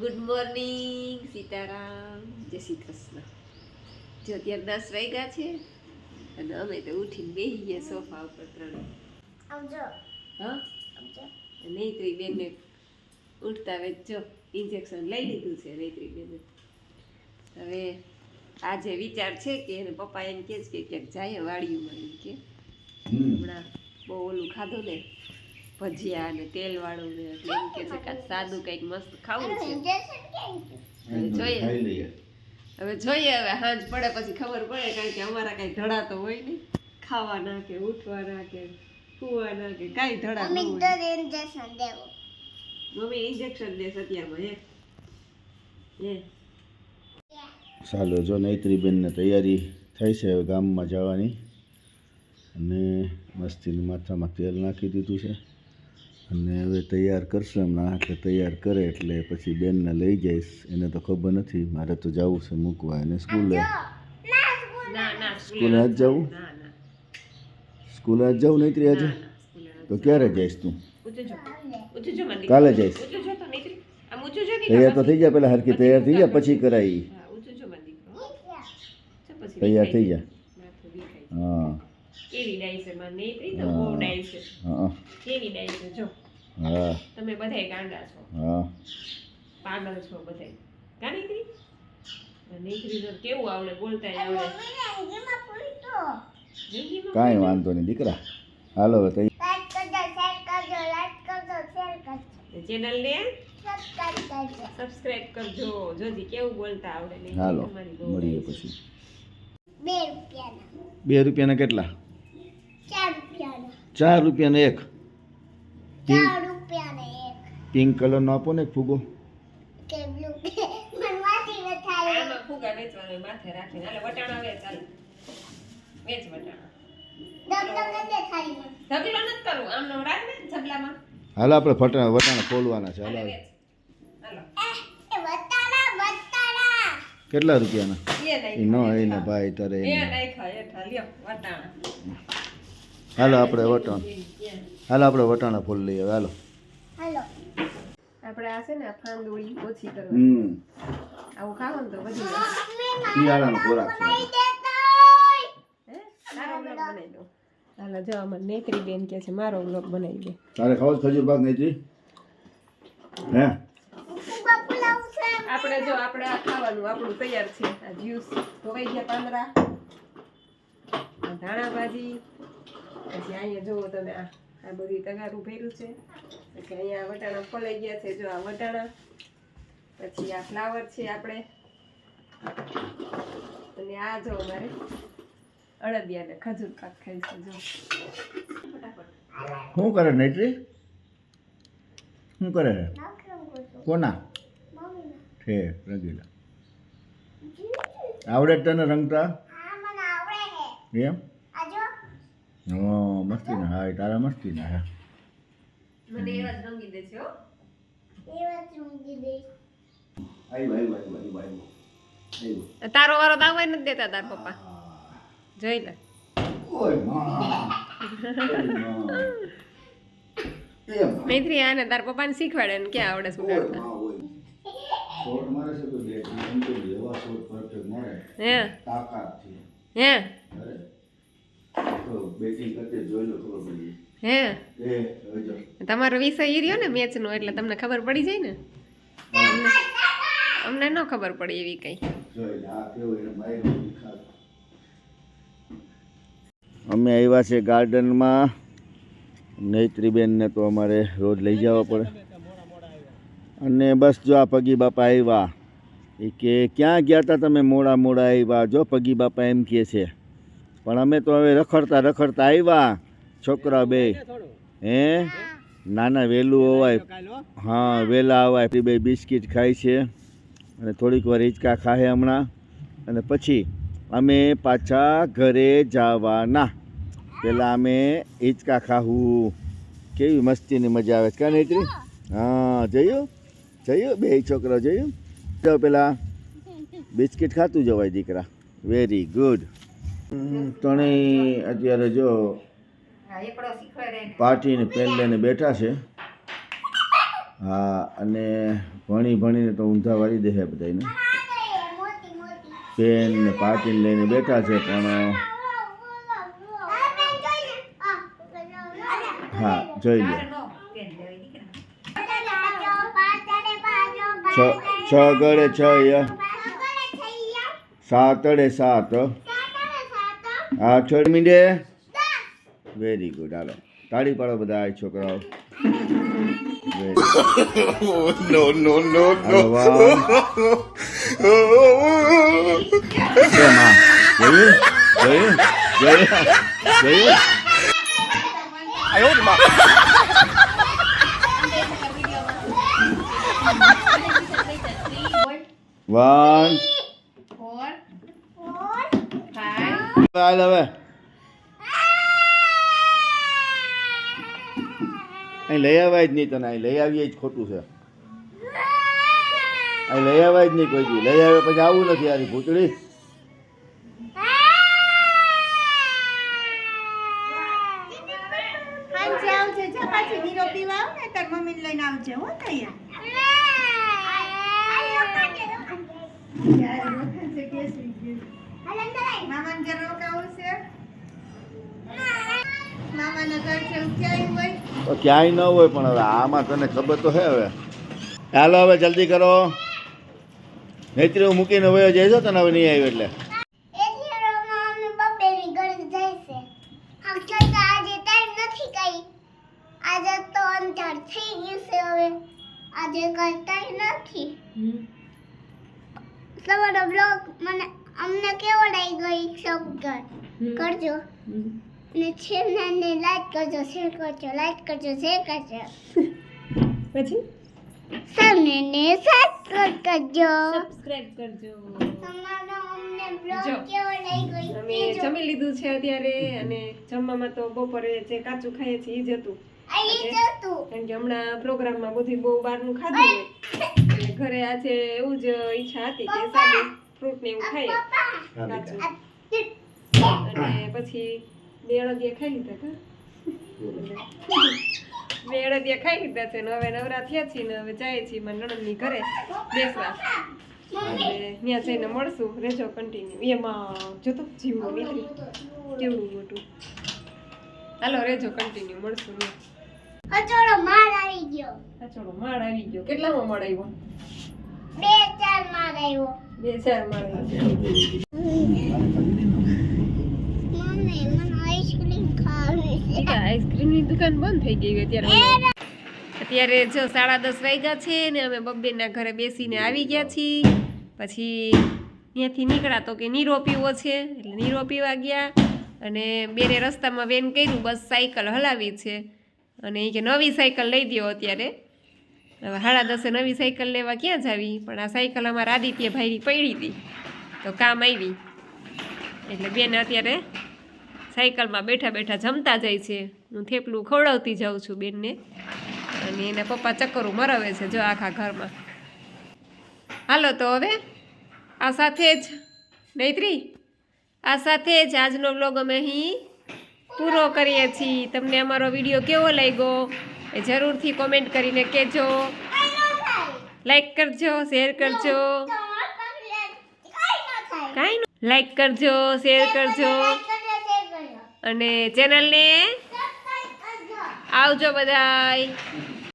Good morning Sitaram. જય શ્રી કૃષ્ણ. જો અત્યારે દસ વાગ્યા છે અને અમે તો ઉઠીને બેસી ગયા સોફા ઉપર ત્રણ. આવજો. હા? આવજો. નૈત્રી બેનને ઉઠતા હવે જો ઇન્જેક્શન લઈ લીધું છે નૈત્રી બેને. હવે આજે વિચાર છે કે એને પપ્પા એમ કે છે કે ક્યાંક જાય વાડીમાં એમ કે હમણાં બહુ ઓલું ખાધું ને ભજીયા અને તેલવાળું ને એટલે એમ કે છે કે સાદું કંઈક મસ્ત ખાવું છે. જોઈએ. હવે જોઈએ હવે સાંજ પડે પછી ખબર પડે કારણ કે અમારા કઈ ધડા તો હોય નહીં. ખાવાના કે ઉઠવાના કે સુવાના કે કાંઈ ધડા મમ્મી ઇન્જેક્શન દેશ અત્યારમાં હે? હે? ચાલો જો નૈત્રીબેનને તૈયારી થઈ છે હવે ગામમાં જવાની. અને મસ્તીની માથામાં તેલ નાખી દીધું છે. અને હવે તૈયાર કરશે ના કે તૈયાર કરે એટલે પછી બેનને લઈ જઈશ. એને તો ખબર નથી મારે તો જવું છે મૂકવા. એને સ્કૂલે? ના ના સ્કૂલે આજ જવું? સ્કૂલે આજ જવું નૈત્રી આજે? ના, સ્કૂલે નથી. તો ક્યારે જઈશ તું? જો જો કાલે જઈશ. જો જો તૈયાર તો થઈ જાય પહેલાં હરકી તૈયાર થઈ જાય પછી કરાવી જો તૈયાર થઈ જા દેખાય હા. કેવી ડાઈ છે? તો બહુ ડાઈ છે. હા. કેવી ડાઈ છે? જો. હા. તમે બધાય ગાંડા છો. હા. પાગલ છો બધાય. કા નીકળી નીકળી તો કેવું આવડે બોલતા આવડે. તો કાંઈ વાંધો નહીં દીકરા. હાલો હવે તૈયાર લાઈક કરજો શેર કરજો લાઈક કરજો શેર કરજો. ચેનલ ને સબસ્ક્રાઇબ કરજો. જોજી કેવું બોલતા આવડે નહીં હાલો મળીએ પછી. બે રૂપિયાના. બે રૂપિયાના કેટલા? ચાર રૂપિયાના એક. ચાર રૂપિયાના એક. પિંક કલરનો આપો ને એક ફૂગો. હાલે આપણે ફટાણા વટાણા ખોલવાના છે. હાલો એ કેટલા રૂપિયાના? એ એ નહીં ન એને ભાઈ તારે હાલો આપણે વટણ. હાલો આપણે વટાણા ફૂલ લઈએ. હાલો. હાલો. આપણે આ છે ને આ ફાંદોળી ઓછી કરવાની. હમ. આવું ખાવો ને તો વધી શિયાળાનો ખોરાક છે. હે? સારો બનાવી દો હાલો જો અમારે નેત્રી બેન કે છે મારો બ્લોગ બનાવી દે. તારે ખાવ ખજૂર હે? છે. આપણે જો આપણે આ ખાવાનું આપણું તૈયાર છે. આ જ્યુસ ધોવાઈ ગયા પાંદડા. આ ધાણા ભાજી પછી અહીંયા જુઓ તમે આ આ બધી તગારું ભર્યું છે. પછી અહીંયા વટાણા ફોલાઈ ગયા છે જો આ વટાણા. પછી આ ફ્લાવર છે આપણે. અને આ જો અમારે અડદિયા ને ખજૂર પાક ખાઈ છે જો. શું કરે નેટરી શું કરે? કોના? છે રંગીલા. આવડે તને રંગતા? હા મને આવડે હે. એમ? હા મસ્તી ના હા તારા મસ્તી ના હા મને એવા જ રંગી દે છે હો. એ વાત મૂકી દે. આવ્યું આવ્યું આવ્યું આવ્યું આવ્યું તારો વારો આવવા નથી દેતા તાર પપ્પા. જોઈ લે. ઓયમાં. મૈત્રી આને તાર પપ્પાને શીખવાડે ને ક્યાં આવડે શું કરતા શોટ મારે છે તો બે એમ તો એવા શોટ પરફેક્ટ મળે. હે. તાકાતથી હે. અરે. તો બેટિંગ કરતે જોઈ લો ખબર પડી. હે? એ હવે જો. તમારો વિષય ઈ રહ્યો ને મેચનો એટલે તમને ખબર પડી જાય ને? અમને ન ખબર પડી એવી કઈ. અમે આવ્યા છે ગાર્ડનમાં. નૈત્રીબેનને તો અમારે રોજ લઈ જવા પડે. અને બસ જો આ પગી બાપા આવ્યા એ કે ક્યાં ગયા હતા તમે? મોડા મોડા આવ્યા જો પગી બાપા એમ કહે છે. પણ અમે તો હવે રખડતા રખડતા આવ્યા છોકરા બે. હે? નાના વહેલું અવાય હા. વહેલા અવાય બે બિસ્કિટ ખાય છે. અને થોડીક વાર હિંચકા ખાય હમણાં. અને પછી અમે પાછા ઘરે જવાના. પહેલાં અમે હિંચકા ખાવું કેવી મસ્તીની મજા આવે છે. કાં નીકળી હા જોયું જોયું બે છોકરા જોયું તો પેલા. બિસ્કિટ ખાતું જવાય દીકરા. વેરી ગુડ ત્રણેય અત્યારે જો પાર્ટીને પેન લઈને બેઠા છે. હા અને ભણી ભણીને તો ઊંધા વાળી દે છે બધાને પેન ને પાટીને લઈને બેઠા છે પણ હા જોઈ લે. છ ગળે છ ય. સાતડે સાત. હા છોડ મીંડે. વેરી ગુડ હાલો. તાળી પાડો બધા છોકરાઓ. નો નો નો નો જોયું? જોયું? જોયું? જોયું? વન હાલ હવે. અહીં લઈ આવાય જ નહીં તને અહીં લઈ આવીએ જ ખોટું છે. અહીં લઈ આવાય જ નહીં કોઈ દી. લઈ આવે પછી આવું નથી યાર ભૂતળી. આવજે હો તૈયાર. મામાને ઘર રોકાવું છે મામાના ઘર છે ક્યાંય હોય તો ક્યાંય ન હોય પણ હવે આમાં તને ખબર તો છે હવે. ચાલો હવે જલ્દી કરો. નહીતર હું મૂકીને વયો જઈશ હો તને હવે નહીં આવ્યો એટલે. આજે તો અંધાર થઈ ગયું છે હવે આજે કરતા નથી તમારો બ્લોગ મને અમને કેવો લાગી ગયો શબ્દ? કરજો. અને ચેનલને લાઈક કરજો શેર કરજો લાઈક કરજો શેર કરજો. પછી? સૌને સબસ્ક્રાઇબ કરજો. સબસ્ક્રાઇબ કરજો. તમારો અમને બ્લોગ. કેવો લાગી અમે જમી લીધું છે અત્યારે અને જમવામાં તો બપોરે જે કાચું ખાઈએ છીએ એ જ હતું. કારણ કે હમણાં પ્રોગ્રામમાં બધું બહુ બહારનું ખાધું ઘરે આજે એવું જ ઈચ્છા હતી કે સાદું ફ્રૂટ ને એવું ખાઈએ કાચું અને પછી બે અડદિયા ખાઈ લીધા હતા બે અડદિયા ખાઈ લીધા છે ને હવે નવરા થયા છીએ ને હવે જાય છીએ મારા નણંદની ઘરે બેસવા. અને ત્યાં જઈને મળશું રેજો કન્ટિન્યુ એમાં જોતો જીવનું નીકળી. કેવડું મોટું. હાલો રેજો કન્ટિન્યુ મળશું ને કચોડો માળ આવી ગયો. કચોડો માળ આવી ગયો. કેટલામાં માળ આવ્યો? બે ચાર માળ આવ્યો. બે ચાર આઈસ્ક્રીમની દુકાન બંધ થઈ ગઈ અત્યારે અત્યારે જો સાડા દસ વાગ્યા છે ને અમે બબ્બેના ઘરે બેસીને આવી ગયા છીએ. પછી ત્યાંથી નીકળ્યા તો કે નીરો પીવો છે એટલે નીરો પીવા ગયા અને બેને રસ્તામાં વેન કર્યું બસ સાયકલ હલાવી છે. અને એ કે નવી સાયકલ લઈ દ્યો અત્યારે. હવે સાડા દસે નવી સાયકલ લેવા ક્યાં જાવી? પણ આ સાયકલ અમારા આદિત્ય ભાઈની પડી હતી. તો કામ આવી. એટલે બેન અત્યારે સાયકલમાં બેઠા બેઠા જમતા જાય છે. હું થેપલું ખવડાવતી જાઉં છું બેનને. અને એના પપ્પા ચક્કરું મરાવે છે જો આખા ઘરમાં. હાલો તો હવે આ સાથે જ નૈત્રી આ સાથે જ આજનો બ્લોગ અમે અહીં પૂરો કરીએ છીએ. તમને અમારો વીડિયો કેવો લાગ્યો? એ જરૂરથી કોમેન્ટ કરીને કહેજો. લાઈક કરજો શેર કરજો. કાંઈ લાઈક કરજો શેર કરજો. અને ચેનલને આવજો બધાય.